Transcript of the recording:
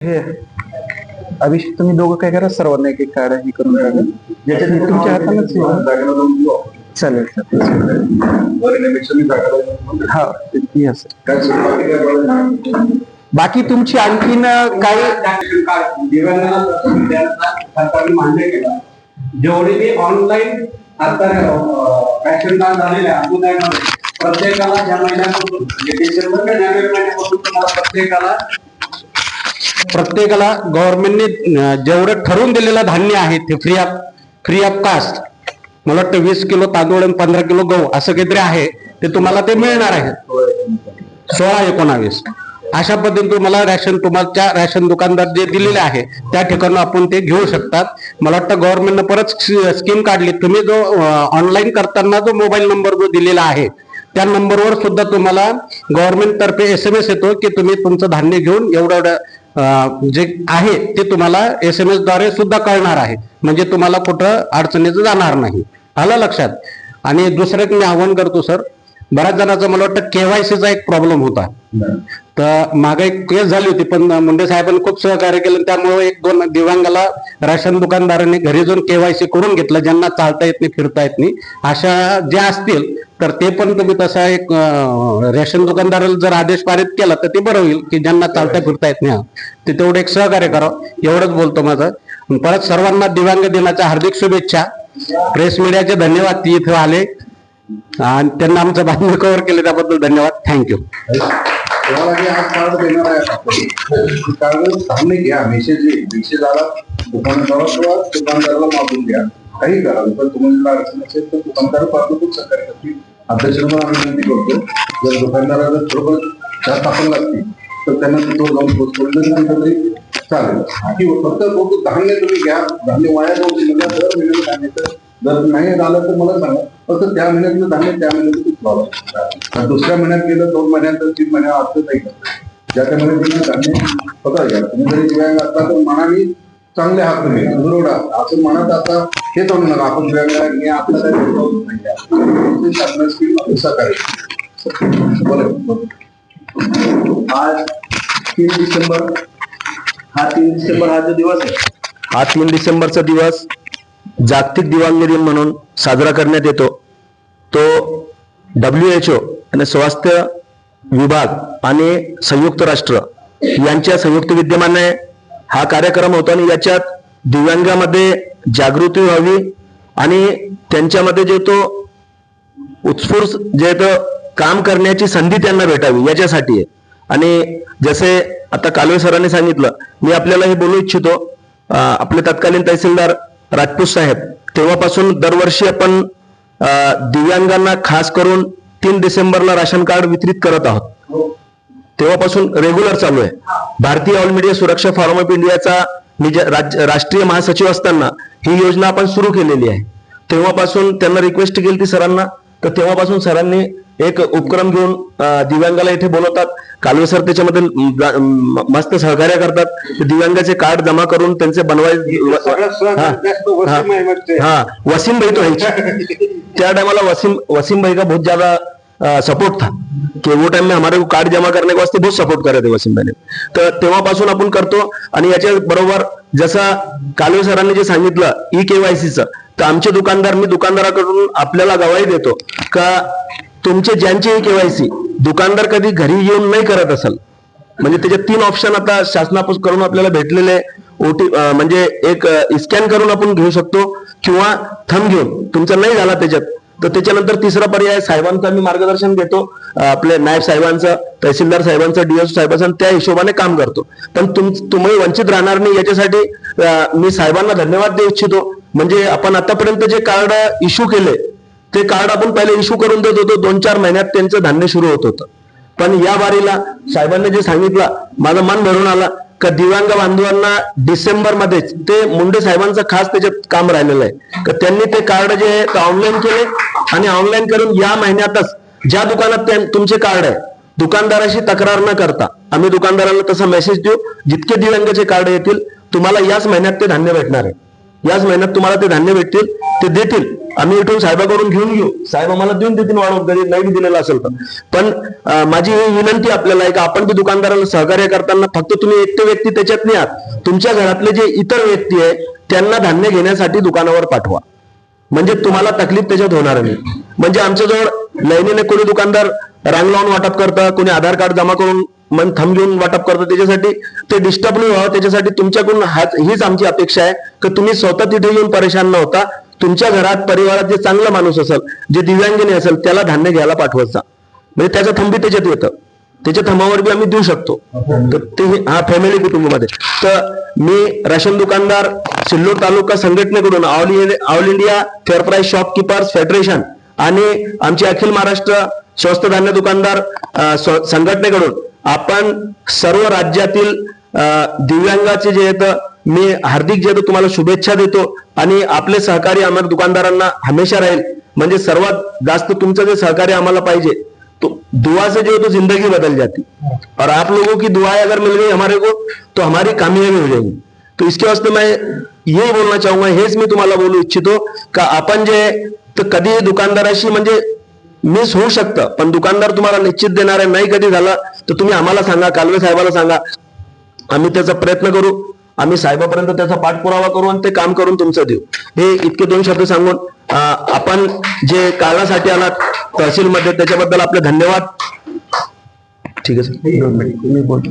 हे अभिषेक तुम्ही दोघं काय करा सर्वांना एक एक कार्ड हे करून टाका. ज्याच्यात तुमच्या हातानच चालेल चालेल. हा असेल बाकी तुमची आणखीन काही सरकारने मान्य जेवढे बी ऑनलाईन आता रॅशन कार्ड झालेले आहे प्रत्येकाला ज्या महिन्यापासून म्हणजे डिसेंबर ते जानेवारी महिन्यापासून तुम्हाला प्रत्येकाला प्रत्येकाला गव्हर्नमेंटने जेवढं ठरवून दिलेलं धान्य आहे ते free of free of cost मला वाटतं वीस किलो तांदूळ आणि पंधरा किलो गहू असं काहीतरी आहे ते तुम्हाला ते मिळणार आहे. सोळा एकोणावीस. अशा पद्धतीने तुम्हाला रॅशन तुम्हाला रॅशन दुकानदार जे दिलेले आहे त्या ठिकाणी आपण ते घेऊ शकतात. मला वाटतं गव्हर्नमेंटनं परत स्कीम काढली. तुम्ही जो ऑनलाईन करताना जो मोबाईल नंबर जो दिलेला आहे त्या नंबरवर सुद्धा तुम्हाला गव्हर्नमेंट तर्फे एस एम एस येतो की तुम्ही तुमचं धान्य घेऊन एवढं एवढं जे आहे ते तुम्हाला एस एम एसद्वारे सुद्धा कळणार आहे. म्हणजे तुम्हाला कुठं अडचणीचं जाणार नाही. आलं लक्षात? आणि दुसरं एक मी आव्हान करतो सर. बऱ्याच जणांचा मला वाटतं केवायसीचा एक प्रॉब्लेम होता. तर मागे एक केस झाली होती पण मुंडे साहेबांनी खूप सहकार्य केलं. त्यामुळे एक दोन दिव्यांगाला राशन दुकानदारांनी घरी जाऊन केवायसी करून घेतलं ज्यांना चालता येत नाही फिरता येत नाही. अशा ज्या असतील तर ते पण तुम्ही तसा एक रेशन दुकानदाराला जर आदेश पारित केला तर ते बरं होईल की ज्यांना चालता फिरता येत नाही. ते तेवढं एक सहकार्य करावं. एवढंच बोलतो माझं. परत सर्वांना दिव्यांग दिनाच्या हार्दिक शुभेच्छा. प्रेस मीडियाचे धन्यवाद. ती इथं आले. आणि त्यांना आमचं बातमी कव्हर केले त्याबद्दल धन्यवाद. थँक्यू घ्या. मेसेज दुकानदाराला दुकानदाराला मागून घ्या. काही करा पण तुम्हाला जर अडचण असेल तर दुकानदार पाहतो खूप सहकार्य करतील. अध्यक्षांना आम्ही विनंती करतो. जर दुकानदाराला थोडं जास्त आपण लागतील तर त्यांना तिथं जाऊन पोहोचवलं जरी तरी चालेल. बाकी फक्त फक्त धान्य तुम्ही घ्या धान्य वाया जाऊ नका दर महिन्यात धान्याचं जर नाही झालं तर मला सांगा. फक्त त्या महिन्यातलं धान्य त्या महिन्यात खूप लावा दुसऱ्या महिन्यात गेलं दोन महिन्यात तीन महिन्यात अर्थ नाही ज्या त्या महिन्यात धान्य बघा घ्या. तुम्ही जरी दिव्यांग असता तर मनाने चांगले आहात तुम्ही दुरवडा असं म्हणत आता हे जाऊ नका आपण मी आज तीन डिसेंबर हा तीन डिसेंबर हा जो दिवस आहे. हा तीन डिसेंबरचा दिवस जागतिक दिव्यांग दिन म्हणून साजरा करण्यात येतो. तो डब्ल्यू एच ओ आणि स्वास्थ्य विभाग आणि संयुक्त राष्ट्र यांच्या संयुक्त विद्यमाने हा कार्यक्रम होतो आणि याच्यात दिव्यांगामध्ये जागृती व्हावी आणि त्यांच्यामध्ये जे तो उत्स्फूर्त जे तो काम करण्याची संधी त्यांना भेटावी याच्यासाठी आहे. आणि जसे आता कालवे सरांनी सांगितलं मी आपल्याला हे बोलू इच्छितो आपले तत्कालीन तहसीलदार राजपूत साहेब तेव्हापासून दरवर्षी आपण दिव्यांगांना खास करून तीन डिसेंबरला राशन कार्ड वितरित करत आहोत. हो. तेव्हापासून रेग्युलर चालू आहे. भारतीय ऑल मीडिया सुरक्षा फॉरम ऑफ इंडियाचा मी राष्ट्रीय महासचिव असताना ही योजना आपण सुरू केलेली आहे. तेव्हापासून त्यांना रिक्वेस्ट केली ती सरांना. तर तेव्हापासून सरांनी एक उपक्रम घेऊन दिव्यांगाला इथे बोलवतात. कालवे सर त्याच्यामध्ये मस्त सहकार्य करतात. दिव्यांगाचे कार्ड जमा करून त्यांचे बनवाय सगळ्यात सहकार्य जास्त वसीम अहमदचे आहे. हाँ वसीम भाई तो त्या टाइमाला वसीम वसीम भाई का बहुत ज्यादा सपोर्ट था. कि वो टाइम में हमारे को कार्ड जमा करने के वास्ते बहुत सपोर्ट करे थे वसीम भाई तर तेव्हापासून आपण करतो आणि याच्या बरोबर जसा कालवे सरांनी जे सांगितलं ई केवायसीचं तर आमचे दुकानदार मी दुकानदाराकडून आपल्याला गवाही देतो का तुमचे ज्यांचे ई केवायसी दुकानदार कधी घरी येऊन नाही करत असेल. म्हणजे त्याचे तीन ऑप्शन आता शासनापासून करून आपल्याला भेटलेले ओटी म्हणजे एक स्कॅन करून आपण घेऊ शकतो किंवा थम घेऊन. तुमचा नाही झाला त्याच्यात. तर त्याच्यानंतर तिसरा पर्याय साहेबांचं मी मार्गदर्शन घेतो. आपले नायब साहेबांचं तहसीलदार साहेबांचं डीएस साहेबांचं त्या हिशोबाने काम करतो. पण तुम तुम्ही वंचित राहणार नाही याच्यासाठी मी साहेबांना धन्यवाद देऊ इच्छितो. म्हणजे आपण आतापर्यंत जे कार्ड इश्यू केले ते कार्ड आपण पहिले इश्यू करून देत होतो. दोन चार महिन्यात त्यांचं धान्य सुरू होत होतं. पण या बारीला साहेबांनी जे सांगितलं माझं मन भरून आलं का दिव्यांग बांधवांना डिसेंबर मध्येच ते मुंडे साहेबांचं खास त्याच्यात काम राहिलेलं आहे. का त्यांनी ते कार्ड जे आहे ते ऑनलाईन केले आणि ऑनलाईन करून या महिन्यातच ज्या दुकानात ते- तुमचे कार्ड आहे दुकानदाराशी तक्रार न करता आम्ही दुकानदाराला तसा मेसेज देऊ जितके दिव्यांगाचे कार्ड येतील तुम्हाला याच महिन्यात ते धान्य भेटणार आहे. याच महिन्यात तुम्हाला ते धान्य भेटतील ते देतील. आम्ही इथून साहेबाकडून घेऊन घेऊ. साहेब आम्हाला देऊन देतील वाढवून कधी नाही दिलेलं असेल तर. पण माझी ही विनंती आपल्याला आहे का आपण बी दुकानदाराला सहकार्य करताना फक्त तुम्ही एकटे व्यक्ती त्याच्यात नाही आहात. तुमच्या घरातले जे इतर व्यक्ती आहे त्यांना धान्य घेण्यासाठी दुकानावर पाठवा. म्हणजे तुम्हाला तकलीफ त्याच्यात होणार नाही. म्हणजे आमच्याजवळ लाईनीने कोणी दुकानदार रांग लावून वाटप करतं कोणी आधार कार्ड जमा करून मन थम घेऊन वाटप करतं त्याच्यासाठी ते डिस्टर्ब नाही व्हावं त्याच्यासाठी तुमच्याकडून हाच हीच आमची अपेक्षा आहे की तुम्ही स्वतः तिथे येऊन परेशान न होता तुमच्या घरात परिवारात जे चांगला माणूस असेल जे दिव्यांगिनी असेल त्याला धान्य घ्यायला पाठवत जा म्हणजे त्याचं थंबी त्याच्यात येतं. त्याच्या थंबावर बी आम्ही देऊ शकतो. तर ते हा फॅमिली कुटुंबामध्ये. तर मी राशन दुकानदार सिल्लोड तालुका संघटनेकडून all India all India fair price shopkeepers federation आणि आमचे अखिल महाराष्ट्र स्वस्त धान्य दुकानदार संघटनेकडून आपण सर्व राज्यातील दिव्यांगाचे जे येतं मी हार्दिक जे तुम्हाला शुभेच्छा देतो आणि आपले सहकार्य आम्हाला दुकानदारांना हमेशा राहील. म्हणजे सर्वात जास्त तुमचं जे सहकार्य आम्हाला पाहिजे तो दुआ से जो है तो जिंदगी बदल जाती। और आप लोगों की दुआएं अगर मिल गई हमारे को तो हमारी कामयाबी हो जाएगी। तो इसके वास्ते मैं यही बोलना चाहूंगा हेच मी तुम्हाला बोलू इच्छितो का आपण जे तर कधी दुकानदाराशी म्हणजे मिस होऊ शकतं पण दुकानदार तुम्हाला निश्चित देणार आहे नाही कधी झालं तर तुम्ही आम्हाला सांगा कालवे साहेबाला सांगा। आम्ही त्याचा प्रयत्न करू। आम्ही साहेबापर्यंत त्याचा पाठपुरावा करू आणि ते काम करून तुमचं देऊ. हे इतके दोन शब्द सांगून आपण जे कारणासाठी आलात तहसीलमध्ये त्याच्याबद्दल आपले धन्यवाद. ठीक आहे सर.